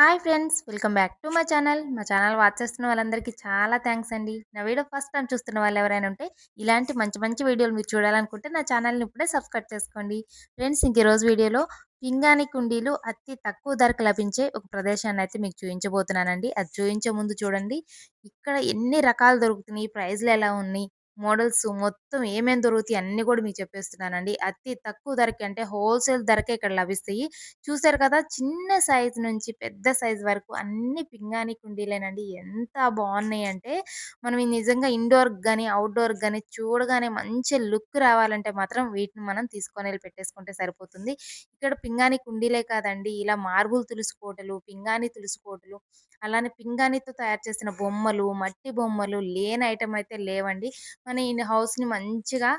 Hi friends welcome back to my channel. మా channel watch చేస్తున్న వాళ్ళందరికీ చాలా థ్యాంక్స్ అండి. నా వీడియో ఫస్ట్ టైం చూస్తున్న వాళ్ళు ఎవరైనా ఉంటే ఇలాంటి మంచి మంచి వీడియోలు మీరు చూడాలనుకుంటే నా ఛానల్ని ఇప్పుడే సబ్స్క్రైబ్ చేసుకోండి. ఫ్రెండ్స్ ఇంక ఈరోజు వీడియోలో పింగాణి కుండీలు అతి తక్కువ ధరకు లభించే ఒక ప్రదేశాన్ని అయితే మీకు చూపించబోతున్నానండి అది చూపించే ముందు చూడండి. ఇక్కడ ఎన్ని రకాలు దొరుకుతున్నాయి ప్రైజ్లు ఎలా ఉన్నాయి మోడల్స్ మొత్తం ఏమేమి దొరుకుతాయి అన్నీ కూడా మీకు చెప్పేస్తున్నానండి. అతి తక్కువ ధరకి అంటే హోల్సేల్ ధరకే ఇక్కడ లభిస్తాయి. చూసారు కదా చిన్న సైజ్ నుంచి పెద్ద సైజ్ వరకు అన్ని పింగాణి కుండీలేనండి. ఎంత బాగున్నాయి అంటే మనం నిజంగా ఇండోర్ కానీ అవుట్డోర్ కానీ చూడగానే మంచి లుక్ రావాలంటే మాత్రం వీటిని మనం తీసుకొని వెళ్ళి పెట్టేసుకుంటే సరిపోతుంది. ఇక్కడ పింగాణి కుండీలే కాదండి ఇలా మార్బుల్ తులసి కోటలు పింగాణి తులసి కోటలు అలానే పింగాణితో తయారు చేసిన బొమ్మలు మట్టి బొమ్మలు లేని ఐటమ్ అయితే లేవండి. మన ఈ హౌస్ని మంచిగా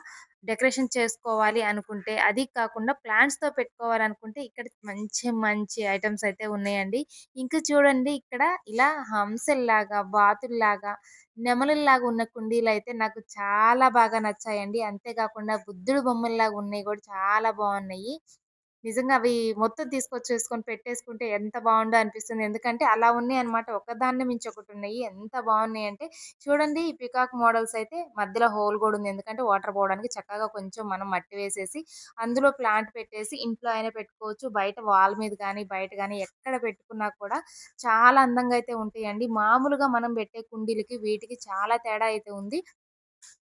డెకరేషన్ చేసుకోవాలి అనుకుంటే అది కాకుండా ప్లాంట్స్‌తో పెట్టుకోవాలనుకుంటే ఇక్కడ మంచి మంచి ఐటమ్స్ అయితే ఉన్నాయండి. ఇంకా చూడండి ఇక్కడ ఇలా హంసల్లాగా, బాతుల్లాగా, నెమలల్లాగా ఉన్న కుండీలు అయితే నాకు చాలా బాగా నచ్చాయండి. అంతే కాకుండా బుద్ధుడు బొమ్మల్లాగా ఉన్నాయి కూడా చాలా బాగున్నాయి. నిజంగా అవి మొత్తం తీసుకొచ్చేసుకొని పెట్టేసుకుంటే ఎంత బాగుండో అనిపిస్తుంది. ఎందుకంటే అలా ఉన్నాయన్నమాట. ఒకదాన్ని మించి ఒకటి ఉన్నాయి. ఎంత బాగున్నాయి అంటే చూడండి ఈ పికాక్ మోడల్స్ అయితే మధ్యలో హోల్ కూడా ఉంది. ఎందుకంటే వాటర్ పోవడానికి చక్కగా కొంచెం మనం మట్టి వేసేసి అందులో ప్లాంట్ పెట్టేసి ఇంట్లో అయినా పెట్టుకోవచ్చు. బయట వాల్ మీద కానీ, బయట కానీ ఎక్కడ పెట్టుకున్నా కూడా చాలా అందంగా అయితే ఉంటాయండి. మామూలుగా మనం పెట్టే కుండీలకి వీటికి చాలా తేడా అయితే ఉంది.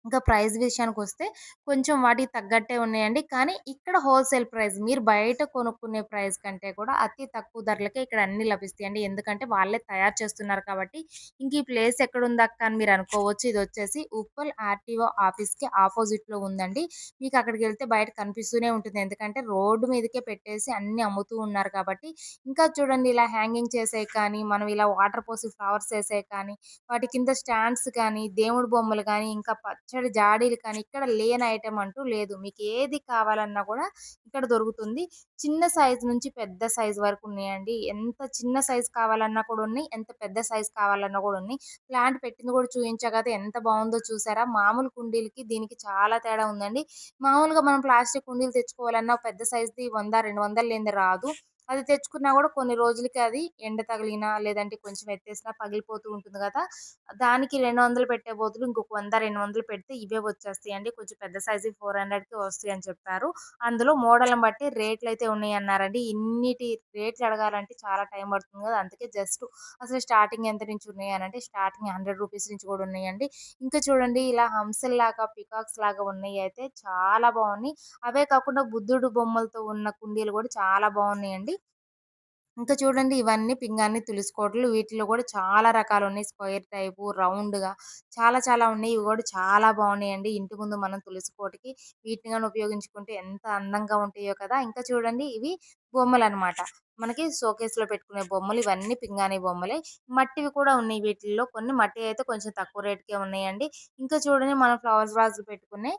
ఇంకా ప్రైస్ విషయానికి వస్తే కొంచెం వాటికి తగ్గట్టే ఉన్నాయండి. కానీ ఇక్కడ హోల్‌సేల్ ప్రైస్ మీరు బయట కొనుక్కునే ప్రైస్ కంటే కూడా అతి తక్కువ ధరలకే ఇక్కడ అన్ని లభిస్తాయండి. ఎందుకంటే వాళ్ళే తయారు చేస్తున్నారు కాబట్టి. ఇంక ఈ ప్లేస్ ఎక్కడుందక్క అని మీరు అనుకోవచ్చు. ఇది వచ్చేసి ఉప్పల్ ఆర్‌టీఓ ఆఫీస్‌కి ఆపోజిట్‌లో ఉందండి. మీకు అక్కడికి వెళ్తే బయట కనిపిస్తూనే ఉంటుంది. ఎందుకంటే రోడ్డు మీదకే పెట్టేసి అన్ని అమ్ముతూ ఉన్నారు కాబట్టి. ఇంకా చూడండి ఇలా హ్యాంగింగ్ చేసే కానీ, మనం ఇలా వాటర్ పోసి ఫ్లవర్స్ వేసే కానీ, వాటి కింద స్టాండ్స్ కానీ, దేవుడి బొమ్మలు కానీ, ఇంకా పచ్చడి జాడీలు కానీ ఇక్కడ లేని ఐటెం అంటూ లేదు. మీకు ఏది కావాలన్నా కూడా ఇక్కడ దొరుకుతుంది. చిన్న సైజ్ నుంచి పెద్ద సైజ్ వరకు ఉన్నాయండి. ఎంత చిన్న సైజ్ కావాలన్నా కూడా ఉన్నాయి. ఎంత పెద్ద సైజ్ కావాలన్నా కూడా ఉన్నాయి. ప్లాంట్ పెట్టింది కూడా చూయించా ఎంత బాగుందో చూసారా? మామూలు కుండీలకి దీనికి చాలా తేడా ఉందండి. మామూలుగా మనం ప్లాస్టిక్ కుండీలు తెచ్చుకోవాలన్నా పెద్ద సైజ్‌ది 100, 200 లేనిదే రాదు. అది తెచ్చుకున్నా కూడా కొన్ని రోజులకి అది ఎండ తగిలినా, లేదంటే కొంచెం ఎత్తేసినా పగిలిపోతూ ఉంటుంది కదా! దానికి 200 పెట్టే బదులు ఇంకొక 100, 200 పెడితే ఇవే వచ్చేస్తాయండి. కొంచెం పెద్ద సైజ్‌వి 400కి వస్తాయని చెప్పారు. అందులో మోడల్‌ని బట్టి రేట్లు అయితే ఉన్నాయన్నారండి. ఇన్నిటి రేట్లు అడగాలంటే చాలా టైం పడుతుంది కదా! అందుకే జస్ట్ అసలు స్టార్టింగ్ ఎంత నుంచి ఉన్నాయనంటే స్టార్టింగ్ హండ్రెడ్ రూపీస్ నుంచి కూడా ఉన్నాయండి. ఇంకా చూడండి ఇలా హంసల్ లాగా పీకాక్స్ లాగా ఉన్నాయి అయితే చాలా బాగున్నాయి. అవే కాకుండా బుద్ధుడు బొమ్మలతో ఉన్న కుండీలు కూడా చాలా బాగున్నాయండి. ఇంకా చూడండి ఇవన్నీ పింగాణి తులసి కోటలు. వీటిలో కూడా చాలా రకాలు ఉన్నాయి స్క్వేర్ టైపు, రౌండ్‌గా చాలా చాలా ఉన్నాయి. ఇవి కూడా చాలా బాగున్నాయండి. ఇంటి ముందు మనం తులసి కోటకి వీటిని కానీ ఉపయోగించుకుంటే ఎంత అందంగా ఉంటాయో కదా! ఇంకా చూడండి ఇవి బొమ్మలు అనమాట మనకి షోకేస్‌లో పెట్టుకునే బొమ్మలు. ఇవన్నీ పింగాణి బొమ్మలే. మట్టివి కూడా ఉన్నాయి వీటిల్లో. కొన్ని మట్టి అయితే కొంచెం తక్కువ రేట్‌కే ఉన్నాయండి. ఇంకా చూడండి మనం ఫ్లవర్స్ వాజ్‌లు పెట్టుకునే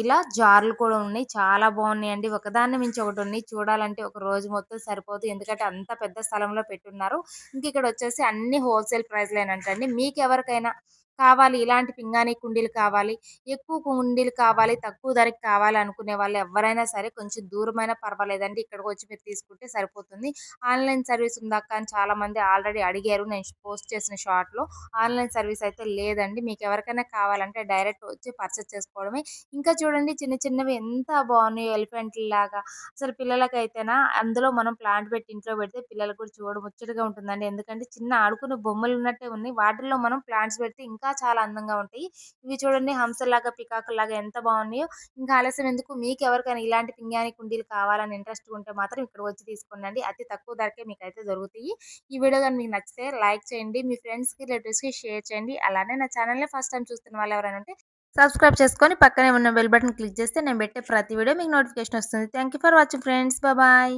ఇలా జార్లు కూడా ఉన్నాయి. చాలా బాగున్నాయండి. ఒకదాన్ని మించి ఒకటి ఉన్నాయి. చూడాలంటే ఒక రోజు మొత్తం సరిపోదు. ఎందుకంటే అంత పెద్ద స్థలంలో పెట్టున్నారు. ఇంక ఇక్కడొచ్చేసి అన్ని హోల్‌సేల్ ప్రైస్‌లేనంటండి. మీకెవరికైనా కావాలి ఇలాంటి పింగాణి కుండీలు కావాలి, ఎక్కువ కుండీలు కావాలి, తక్కువ ధరకి కావాలి అనుకునే వాళ్ళు ఎవరైనా సరే కొంచెం దూరమైన పర్వాలేదండి. ఇక్కడికి వచ్చి మీరు తీసుకుంటే సరిపోతుంది. ఆన్‌లైన్ సర్వీస్ ఉందాక అని చాలామంది ఆల్రెడీ అడిగారు. నేను పోస్ట్ చేసిన షార్ట్‌లో. ఆన్‌లైన్ సర్వీస్ అయితే లేదండి. మీకు ఎవరికైనా కావాలంటే డైరెక్ట్ వచ్చి పర్చేస్ చేసుకోవడమే. ఇంకా చూడండి చిన్న చిన్నవి ఎంత బాగున్నాయి ఎలిఫెంట్లు లాగా అసలు పిల్లలకైతేనా అందులో మనం ప్లాంట్ పెట్టి ఇంట్లో పెడితే పిల్లలకు కూడా చూడ ముచ్చటగా ఉంటుందండి. ఎందుకంటే చిన్న ఆడుకునే బొమ్మలు ఉన్నట్టే ఉన్నాయి. వాటిల్లో మనం ప్లాంట్స్ పెడితే ఇంకా చాలా అందంగా ఉంటాయి. ఇవి చూడండి హంసల్లాగా, పీకాకుల్లాగా ఎంత బాగున్నాయో. ఇంకా ఆలస్యం ఎందుకు మీకు ఎవరికైనా ఇలాంటి పింగాని కుండీలు కావాలని ఇంట్రెస్ట్ ఉంటే మాత్రం ఇక్కడికి వచ్చి తీసుకోండి. అతి తక్కువ ధరకే మీకైతే దొరుకుతాయి. ఈ వీడియో కానీ మీకు నచ్చితే లైక్ చేయండి. మీ ఫ్రెండ్స్‌కి, రిలేటివ్స్‌కి షేర్ చేయండి. అలానే నా ఛానల్‌ని ఫస్ట్ టైం చూస్తున్న వాళ్ళు ఎవరైనా ఉంటే సబ్స్క్రైబ్ చేసుకొని పక్కనే ఉన్న బెల్ బటన్ క్లిక్ చేస్తే నేను పెట్టే ప్రతి వీడియో మీకు నోటిఫికేషన్ వస్తుంది. Thank you for watching friends. Bye.